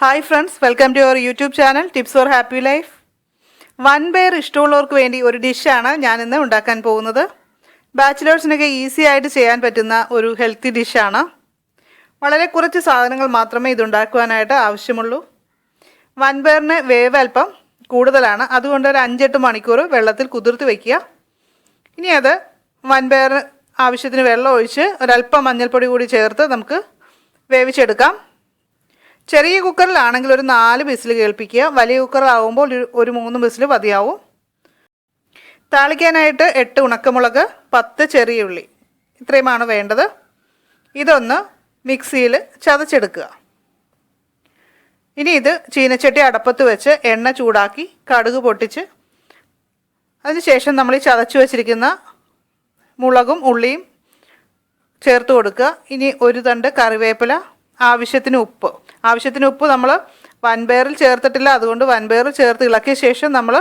Hi friends welcome to your YouTube channel tips for happy life one bear ഇഷ്ടമുള്ളവർക്ക് വേണ്ടി ഒരു ഡിഷാണ് ഞാനിന്ന് ഉണ്ടാക്കാൻ പോകുന്നത്. ബാച്ചിലേഴ്സിനൊക്കെ ഈസി ആയിട്ട് ചെയ്യാൻ പറ്റുന്ന ഒരു ഹെൽത്തി ഡിഷാണ് വളരെ കുറച്ച് സാധനങ്ങൾ മാത്രമേ ഇതുണ്ടാക്കുവാനായിട്ട് ആവശ്യമുള്ളൂ. വൺ ബെയറിന് വേവ് അല്പം കൂടുതലാണ്. അതുകൊണ്ട് ഒരു അഞ്ചെട്ട് മണിക്കൂർ വെള്ളത്തിൽ കുതിർത്ത് വയ്ക്കുക ഇനി അത് വൺ ബെയർ ആവശ്യത്തിന് വെള്ളം ഒഴിച്ച് ഒരല്പം മഞ്ഞൾപ്പൊടി കൂടി ചേർത്ത് നമുക്ക് വേവിച്ചെടുക്കാം. ചെറിയ കുക്കറിലാണെങ്കിൽ ഒരു നാല് വിസിൽ കേൾപ്പിക്കുക. വലിയ കുക്കറിലാവുമ്പോൾ ഒരു ഒരു മൂന്ന് വിസിൽ മതിയാവും താളിക്കാനായിട്ട് എട്ട് ഉണക്കമുളക് പത്ത് ചെറിയ ഉള്ളി. ഇത്രയുമാണ് വേണ്ടത്. ഇതൊന്ന് മിക്സിയിൽ ചതച്ചെടുക്കുക. ഇനി ഇത് ചീനച്ചട്ടി അടപ്പത്ത് വെച്ച് എണ്ണ ചൂടാക്കി കടുക് പൊട്ടിച്ച് അതിനുശേഷം നമ്മൾ ഈ ചതച്ച് വെച്ചിരിക്കുന്ന മുളകും ഉള്ളിയും ചേർത്ത് കൊടുക്കുക. ഇനി ഒരു തണ്ട് കറിവേപ്പില ആവശ്യത്തിന് ഉപ്പ്. ആവശ്യത്തിന് ഉപ്പ് നമ്മൾ വൻപയറിൽ ചേർത്തിട്ടില്ല. അതുകൊണ്ട് വൻപയറിൽ ചേർത്ത് ഇളക്കിയ ശേഷം നമ്മൾ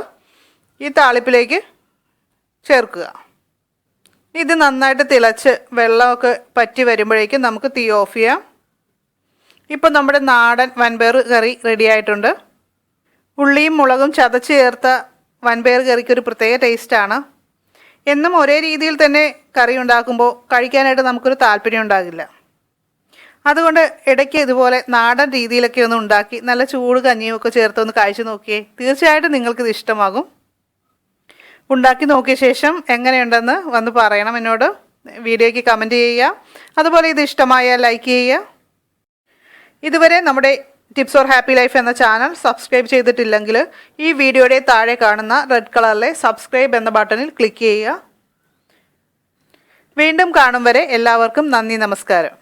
ഈ താളിപ്പിലേക്ക് ചേർക്കുക. ഇത് നന്നായിട്ട് തിളച്ച് വെള്ളമൊക്കെ പറ്റി വരുമ്പോഴേക്കും നമുക്ക് തീ ഓഫ് ചെയ്യാം. ഇപ്പം നമ്മുടെ നാടൻ വൻപയർ കറി റെഡി ആയിട്ടുണ്ട്. ഉള്ളിയും മുളകും ചതച്ച് ചേർത്ത വൻപയർ കറിക്ക് ഒരു പ്രത്യേക ടേസ്റ്റാണ് എന്നും ഒരേ രീതിയിൽ തന്നെ കറി ഉണ്ടാക്കുമ്പോൾ കഴിക്കാനായിട്ട് നമുക്കൊരു താല്പര്യം ഉണ്ടാകില്ല. അതുകൊണ്ട് ഇടയ്ക്ക് ഇതുപോലെ നാടൻ രീതിയിലൊക്കെ ഒന്ന് ഉണ്ടാക്കി നല്ല ചൂട് കഞ്ഞിയും ഒക്കെ ചേർത്ത് ഒന്ന് കഴിച്ചു നോക്കിയേ. തീർച്ചയായിട്ടും നിങ്ങൾക്കിത് ഇഷ്ടമാകും. ഉണ്ടാക്കി നോക്കിയ ശേഷം എങ്ങനെയുണ്ടെന്ന് വന്ന് പറയണം എന്നോട്. വീഡിയോയ്ക്ക് കമന്റ് ചെയ്യുക. അതുപോലെ ഇത് ഇഷ്ടമായാൽ ലൈക്ക് ചെയ്യുക. ഇതുവരെ നമ്മുടെ ടിപ്സ് ഓർ ഹാപ്പി ലൈഫ് എന്ന ചാനൽ സബ്സ്ക്രൈബ് ചെയ്തിട്ടില്ലെങ്കിൽ ഈ വീഡിയോയുടെ താഴെ കാണുന്ന റെഡ് കളറിലെ സബ്സ്ക്രൈബ് എന്ന ബട്ടണിൽ ക്ലിക്ക് ചെയ്യുക. വീണ്ടും കാണും വരെ എല്ലാവർക്കും നന്ദി നമസ്കാരം.